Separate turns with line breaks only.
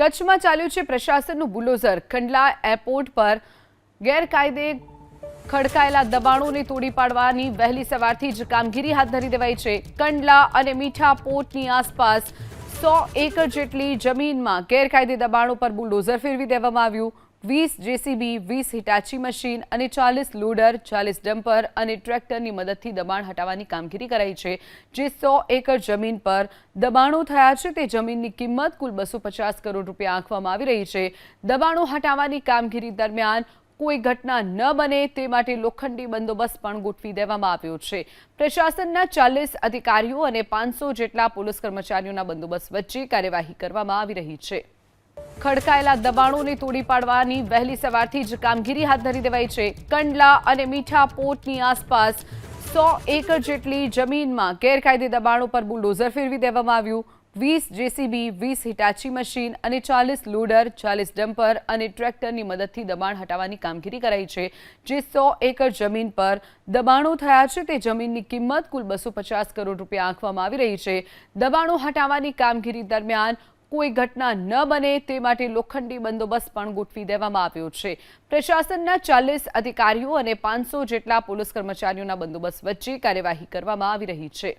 કચ્છમાં ચાલ્યું છે પ્રશાસનનું બુલોઝર કંડલા એરપોર્ટ પર ગેરકાયદે ખડકાયેલા દબાણોને તોડી પાડવાની વહેલી સવારથી જ કામગીરી હાથ ધરી દેવાઈ છે. કંડલા અને મીઠા પોર્ટની આસપાસ સો એકર જેટલી જમીનમાં ગેરકાયદે દબાણો પર બુલડોઝર ફેરવી દેવામાં આવ્યું. વીસ જેસીબી, વીસ હિટાચી મશીન અને ચાલીસ લોડર, ચાલીસ ડમ્પર અને ટ્રેક્ટરની મદદથી દબાણ હટાવવાની કામગીરી કરાઈ છે. જે સો એકર જમીન પર દબાણો થયા છે, તે જમીનની કિંમત કુલ બસો કરોડ રૂપિયા આંકવામાં આવી રહી છે. દબાણો હટાવવાની કામગીરી દરમિયાન કોઈ ઘટના ન બને તે માટે લોખંડી બંદોબસ્ત પણ ગોઠવી દેવામાં આવ્યો છે. પ્રશાસનના ચાલીસ અધિકારીઓ અને પાંચસો જેટલા પોલીસ કર્મચારીઓના બંદોબસ્ત વચ્ચે કાર્યવાહી કરવામાં આવી રહી છે. ખડકાયેલા દબાણોને તોડી પાડવાની વહેલી સવારથી જ કામગીરી હાથ ધરી દેવાઈ છે. કંડલા અને મીઠા પોર્ટની આસપાસ સો એકર જેટલી જમીનમાં ગેરકાયદે દબાણો પર બુલડોઝર ફેરવી દેવામાં આવ્યું. વીસ જેસીબી, વીસ હિટાચી મશીન અને ચાલીસ લોડર, ચાલીસ ડમ્પર અને ટ્રેક્ટરની મદદથી દબાણ હટાવવાની કામગીરી કરાઈ છે, જે સો એકર જમીન પર દબાણો થયા છે તે જમીનની કિંમત કુલ બસો પચાસ કરોડ રૂપિયા આંકવામાં આવી રહી છે. દબાણો હટાવવાની કામગીરી દરમિયાન કોઈ ઘટના ન બને તે માટે લોખંડી બંદોબસ્ત પણ ગોઠવી દેવામાં આવ્યો છે. પ્રશાસનના ચાલીસ અધિકારીઓ અને પાંચસો જેટલા પોલીસ કર્મચારીઓના બંદોબસ્ત વચ્ચે કાર્યવાહી કરવામાં આવી રહી છે.